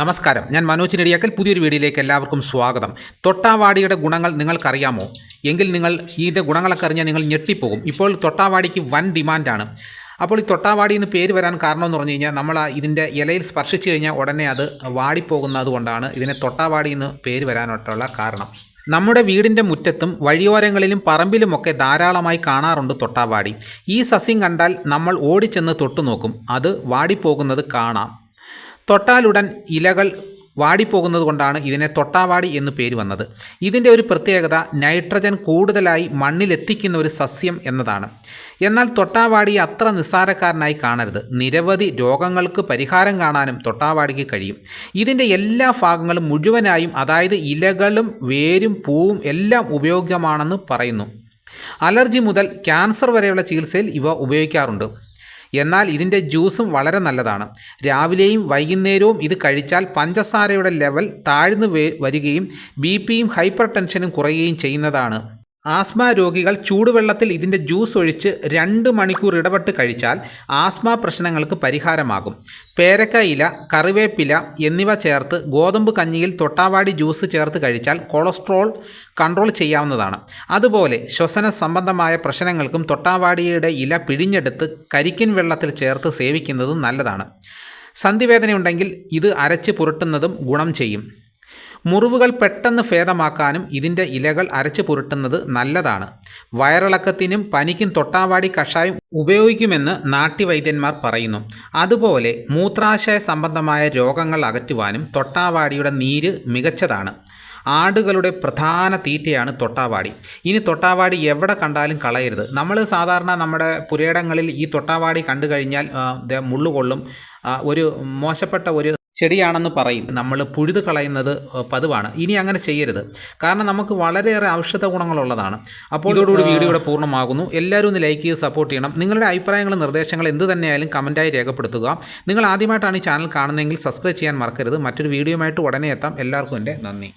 നമസ്കാരം. ഞാൻ മനോജ് നെടിയാക്കൽ. പുതിയൊരു വീഡിയോയിലേക്ക് എല്ലാവർക്കും സ്വാഗതം. തൊട്ടാവാടിയുടെ ഗുണങ്ങൾ നിങ്ങൾക്കറിയാമോ? എങ്കിൽ നിങ്ങൾ ഇതിന്റെ ഗുണങ്ങളൊക്കെ അറിഞ്ഞാൽ നിങ്ങൾ ഞെട്ടിപ്പോകും. ഇപ്പോൾ തൊട്ടാവാടിക്ക് വൻ ഡിമാൻഡാണ്. അപ്പോൾ ഈ തൊട്ടാവാടി എന്ന് പേര് വരാൻ കാരണമെന്ന് പറഞ്ഞു കഴിഞ്ഞാൽ നമ്മൾ ഇതിന്റെ ഇലയിൽ സ്പർശിച്ചു കഴിഞ്ഞാൽ ഉടനെ അത് വാടിപ്പോകുന്നത് കൊണ്ടാണ് ഇതിനെ തൊട്ടാവാടി എന്ന് പേര് വരാനായിട്ടുള്ള കാരണം. നമ്മുടെ വീടിന്റെ മുറ്റത്തും വഴിയോരങ്ങളിലും പറമ്പിലുമൊക്കെ ധാരാളമായി കാണാറുണ്ട് തൊട്ടാവാടി. ഈ സസ്യം കണ്ടാൽ നമ്മൾ ഓടിച്ചെന്ന് തൊട്ടു നോക്കും അത് വാടിപ്പോകുന്നത് കാണാം. തൊട്ടാലുടൻ ഇലകൾ വാടിപ്പോകുന്നത് കൊണ്ടാണ് ഇതിനെ തൊട്ടാവാടി എന്ന് പേര് വന്നത്. ഇതിന്റെ ഒരു പ്രത്യേകത നൈട്രജൻ കൂടുതലായി മണ്ണിലെത്തിക്കുന്ന ഒരു സസ്യം എന്നതാണ്. എന്നാൽ തൊട്ടാവാടി അത്ര നിസ്സാരക്കാരനായി കാണരുത്. നിരവധി രോഗങ്ങൾക്ക് പരിഹാരം കാണാനും തൊട്ടാവാടിക്ക് കഴിയും. ഇതിന്റെ എല്ലാ ഭാഗങ്ങളും മുഴുവനായും അതായത് ഇലകളും വേരും പൂവും എല്ലാം ഉപയോഗ്യമാണെന്ന് പറയുന്നു. അലർജി മുതൽ ക്യാൻസർ വരെയുള്ള ചികിത്സയിൽ ഇവ ഉപയോഗിക്കാറുണ്ട്. എന്നാൽ ഇതിന്റെ ജ്യൂസും വളരെ നല്ലതാണ്. രാവിലെയും വൈകുന്നേരവും ഇത് കഴിച്ചാൽ പഞ്ചസാരയുടെ ലെവൽ താഴ്ന്നു വരികയും ബി പിയും ഹൈപ്പർ ടെൻഷനും കുറയുകയും ചെയ്യുന്നതാണ്. ആസ്മ രോഗികൾ ചൂടുവെള്ളത്തിൽ ഇതിന്റെ ജ്യൂസ് ഒഴിച്ച് രണ്ട് മണിക്കൂർ ഇടപെട്ട് കഴിച്ചാൽ ആസ്മ പ്രശ്നങ്ങൾക്ക് പരിഹാരമാകും. പേരക്ക ഇല കറിവേപ്പില എന്നിവ ചേർത്ത് ഗോതമ്പ് കഞ്ഞിയിൽ തൊട്ടാവാടി ജ്യൂസ് ചേർത്ത് കഴിച്ചാൽ കൊളസ്ട്രോൾ കൺട്രോൾ ചെയ്യാവുന്നതാണ്. അതുപോലെ ശ്വസന സംബന്ധമായ പ്രശ്നങ്ങൾക്കും തൊട്ടാവാടിയുടെ ഇല പിഴിഞ്ഞെടുത്ത് കരിക്കിൻ വെള്ളത്തിൽ ചേർത്ത് സേവിക്കുന്നതും നല്ലതാണ്. സന്ധിവേദനയുണ്ടെങ്കിൽ ഇത് അരച്ച് പുരട്ടുന്നതും ഗുണം ചെയ്യും. മുറിവുകൾ പെട്ടെന്ന് ഭേദമാക്കാനും ഇതിന്റെ ഇലകൾ അരച്ച് പുരട്ടുന്നത് നല്ലതാണ്. വയറിളക്കത്തിനും പനിക്കും തൊട്ടാവാടി കഷായം ഉപയോഗിക്കുമെന്ന് നാട്ടിവൈദ്യന്മാർ പറയുന്നു. അതുപോലെ മൂത്രാശയ സംബന്ധമായ രോഗങ്ങൾ അകറ്റുവാനും തൊട്ടാവാടിയുടെ നീര് മികച്ചതാണ്. ആടുകളുടെ പ്രധാന തീറ്റയാണ് തൊട്ടാവാടി. ഇനി തൊട്ടാവാടി എവിടെ കണ്ടാലും കളയരുത്. നമ്മൾ സാധാരണ നമ്മുടെ പുരയിടങ്ങളിൽ ഈ തൊട്ടാവാടി കണ്ടു കഴിഞ്ഞാൽ മുള്ളുകൊള്ളും ഒരു മോശപ്പെട്ട ഒരു ചെടിയാണെന്ന് പറയും. നമ്മൾ പുഴുത് കളയുന്നത് പതിവാണ്. ഇനി അങ്ങനെ ചെയ്യരുത്. കാരണം നമുക്ക് വളരെയേറെ ഔഷധ ഗുണങ്ങളുള്ളതാണ്. അപ്പോൾ ഇതോടുകൂടി വീഡിയോയുടെ പൂർണമാകുന്നു. എല്ലാവരും ഒന്ന് ലൈക്ക് ചെയ്ത് സപ്പോർട്ട് ചെയ്യണം. നിങ്ങളുടെ അഭിപ്രായങ്ങളും നിർദ്ദേശങ്ങളും എന്ത് തന്നെയായാലും കമന്റായി രേഖപ്പെടുത്തുക. നിങ്ങൾ ആദ്യമായിട്ടാണ് ഈ ചാനൽ കാണുന്നതെങ്കിൽ സബ്സ്ക്രൈബ് ചെയ്യാൻ മറക്കരുത്. മറ്റൊരു വീഡിയോയുമായിട്ട് ഉടനെ എത്താം. എല്ലാവർക്കും എന്റെ നന്ദി.